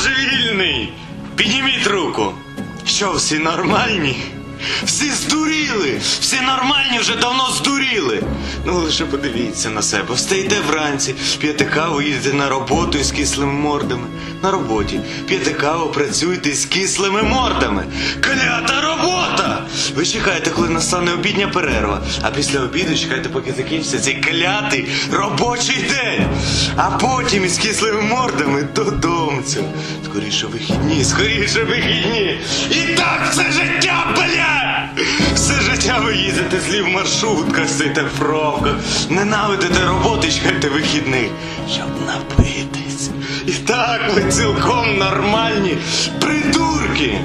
божевільний? Підніміть руку. Що, всі нормальні? Всі здуріли! Всі нормальні вже давно здуріли. Ну лише подивіться на себе. Встаєте вранці, п'єте каву, їдете на роботу із кислими мордами. На роботі п'єте каву, працюєте з кислими мордами. Клята робота! Ви чекаєте, коли настане обідня перерва, а після обіду чекаєте, поки закінчиться цей клятий робочий день. А потім із кислими мордами додомцю. Скоріше вихідні, скоріше вихідні. І так все життя, бля! Все життя ви їздите злі в маршрутках, сидите в пробках, ненавидите роботи, і чекаєте вихідних, щоб напитись. І так ви цілком нормальні придурки.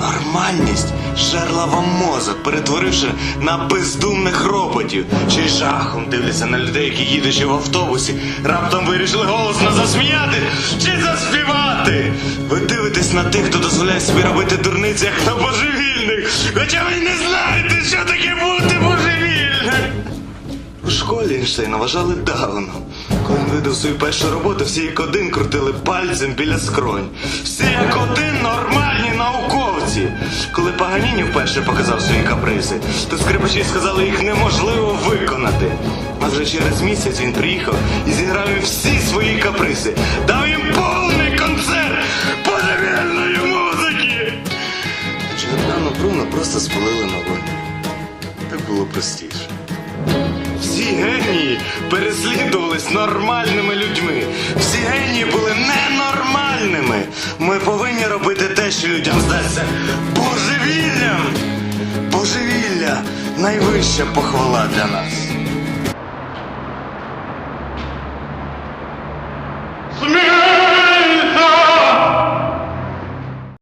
Нормальність жерла вам мозок, перетворивши на бездумних роботів, чи жахом дивляться на людей, які їдучи в автобусі, раптом вирішили голосно засміяти чи заспівати. Ви дивитесь на тих, хто дозволяє собі робити дурниці, як на божевільних, хоча ви не знаєте, що таке бути божевільним. У школі Ейнштейна вважали давно. Коли він видав свою першу роботу, всі як один крутили пальцем біля скронь. Всі як один нормальні науковці. Коли Паганіні вперше показав свої капризи, то скрипачі сказали, їх неможливо виконати. А вже через місяць він приїхав і зіграв їм всі свої капризи. Дав їм повний концерт божевільної музики. Джордано Бруно просто спалили на вогні. Так було простіше. Всі генії переслідувались нормальними людьми. Всі генії були ненормальними. Ми повинні робити те, що людям здається божевіллям. Божевілля найвища похвала для нас.